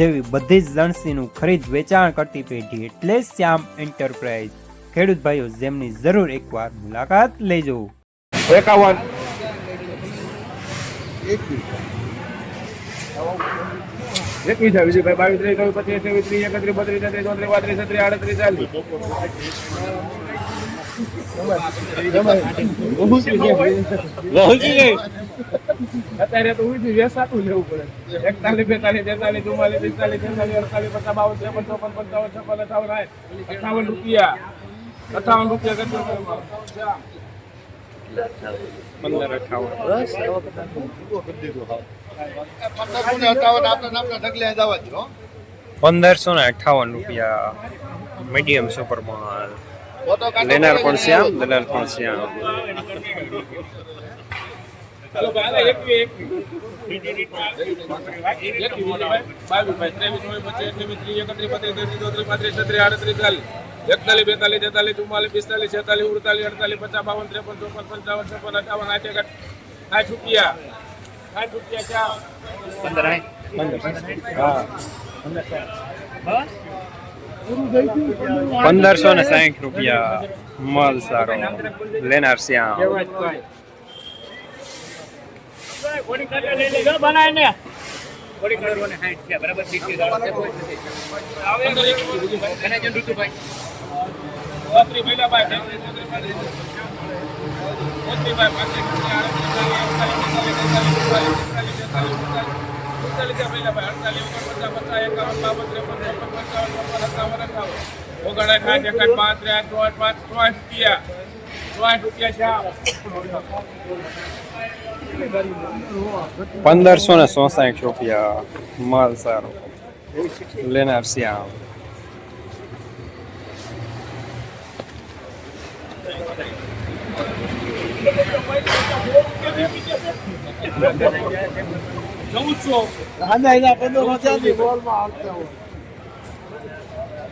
જેવી બધી જ લણસીનું ખરીદ વેચાણ કરતી પેઢી એટલે શ્યામ એન્ટરપ્રાઇઝ. ખેડૂત ભાઈઓ, જેમની જરૂર એકવાર મુલાકાત લેજો. એકાવન. એકવીસ છે બીજું કઈ બાવીસ ત્રીસ ચોવીસ પચીસ ત્રેવીસ ત્રીસ એકત્રીસ, બત્રીસ ત્રીસ ચોત્રીસ, પાંત્રીસ, છત્રીસ, આડત્રીસ ચાલીસ. અત્યારે તો ઉઠી વેસાતું લેવું પડે. એકતાલીસ, બેતાલીસ, તેતાલીસ, ચુમ્માલીસ, પિસ્તાલીસ તેતાલીસ અડતાલીસ પચાસ બાવન ત્રેપન, ચોપન, પંચાવન, છપ્પન, અઠાવન અઠાવન રૂપિયા. અઠાવન રૂપિયા પંદર, અઠાવન. પંદરસો ને અઠાવન રૂપિયા મીડિયમ સુપર માલ. લેનાર પણ શ્યામ દલાલ પણ શ્યામ ચાલો ભાઈ હાલે એકવી એકવી એકવી ભાઈ બાવીસ ભાઈ ત્રેવીસ ચોવીસ પચીસ ત્રેવીસ ત્રીસ એકત્રીસ બત્રીસ તેત્રીસ ચોત્રીસ પાંત્રીસ છત્રીસ આડત્રીસ ચાલીસ એકતાલીસ બેતાલીસ તેતાલીસ ચુમ્માલીસ પિસ્તાલીસ છેતાલીસ ઉડતાલીસ અડતાલીસ પચાસ બાવન ત્રેપન ચોપન પંચાવન છપ્પન અઠાવન આઠ એક આઠ રૂપિયા આઠ રૂપિયા ચા પંદરસો ને સાઠ રૂપિયા માલ સારો. લેનાર શ્યામ.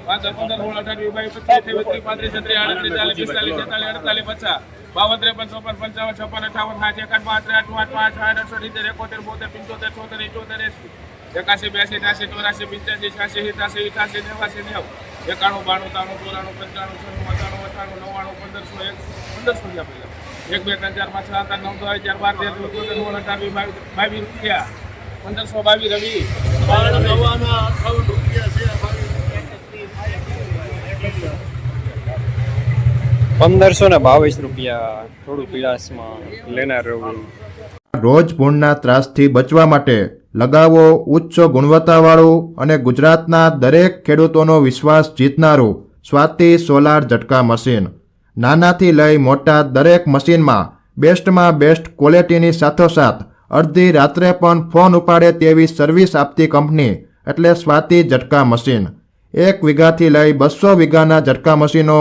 ભાઈ પંદર, સોળ, અઢાર, વીસ, બાવીસ, પચીસ ત્રીસ ભાઈ પાંત્રીસ, છત્રીસ, આડત્રીસ, ચાલીસ, પિસ્તાલીસ, છેતાલીસ, અડતાલીસ, પચાસ બાવન ત્રેપન ચોપન, પંચાવન, છપ્પન, અઠાવન સાત એકાઠ પાંચ આઠ આઠ, પાંચ, આઠ અડસો સિત્તેર, એકોતેર, બોતેર, પંચોતેર ચોતેર ઇઠોતેર એસી એકાસી બ્યાસી ત્યાસી ચોરાસી પંચ્યાસી છ્યાસી સિત્યાસી અઠાસી નેવાસી નેવું, એકાણું, બાણું, ત્રાણું, ચોરાણું, પંચાણું, છન્નું, અઠાણું અઠાણું, નવ્વાણું, પંદરસો, એક, પંદરસો રૂપિયા પહેલાં એક, બે, ત્રણ, ચાર, પાંચ સાત, આઠ, નવ, દસ, અગિયાર, બાર, તેર, ચૌદ સોળ, અઢાર બાવીસ બાવીસ રૂપિયા. પંદરસો, બાવીસ, રવિ. પંદરસો ને બાવીસ રૂપિયા થોડું પીળાશમાં લેનાર રહેવું. રોજ ભૂણના ત્રાસથી બચવા માટે લગાવો ઉચ્ચ ગુણવત્તાવાળું અને ગુજરાતના દરેક ખેડૂતોનો વિશ્વાસ જીતનારું સ્વાતિ સોલાર ઝટકા મશીન. નાનાથી લઈ મોટા દરેક મશીનમાં બેસ્ટમાં બેસ્ટ ક્વોલિટીની સાથોસાથ અડધી રાત્રે પણ ફોન ઉપાડે તેવી સર્વિસ આપતી કંપની એટલે સ્વાતિ ઝટકા મશીન. એક વીઘાથી લઈ બસો વીઘાના ઝટકા મશીનો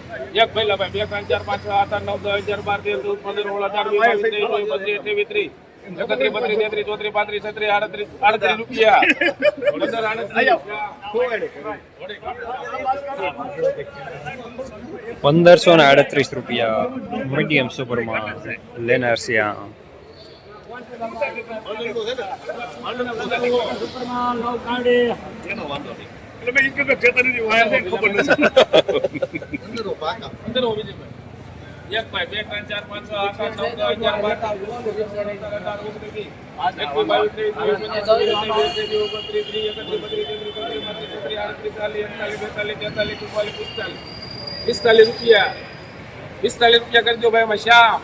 એક પહેલા ભાઈ બે ત્રણ ચાર પાંચ છ આઠ નવ દસ અગિયાર બાર તેર ચૌદ પંદર સોળ અઢાર વીસ બાવીસ ત્રેવીસ ચોવીસ પચીસ અઠ્યાવીસ ત્રીસ એકત્રીસ બત્રીસ તેત્રીસ ચોત્રીસ પાંત્રીસ છત્રીસ આડત્રીસ આડત્રીસ રૂપિયા. પંદર આડત્રીસ પંદરસો ને આડત્રીસ રૂપિયા મીડિયમ સુપરમાં લેનાર છ આઠ આઠ નવ અગિયાર મેં ત્રીસ એકત્રીસ બત્રીસ તેત્રીસ ચોત્રીસ પાંત્રીસ છત્રીસ આડત્રીસ ચાલીસ એકતાલીસ બેતાલીસ તેતાલીસ ચુમ્માલીસ પિસ્તાલીસ રૂપિયા પિસ્તાલીસ રૂપિયા કરી દો ભાઈ શ્યામ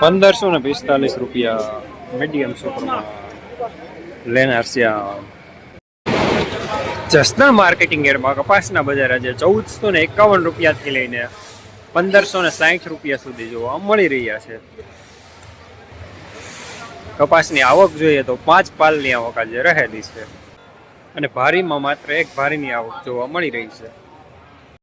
પંદરસો ને પિસ્તાલીસ રૂપિયા મીડિયમ સુપરમાં લેનાર શ્યામ જસદણ માર્કેટિંગ યાર્ડમાં કપાસના બજાર આજે ચૌદસો ને એકાવન રૂપિયાથી લઈને પંદરસો ને સાઠ રૂપિયા સુધી જોવા મળી રહ્યા છે. કપાસની આવક જોઈએ તો પાંચ પાલની આવક આજે રહેલી છે. અને ભારીમાં માત્ર એક ભારીની આવક જોવા મળી રહી છે.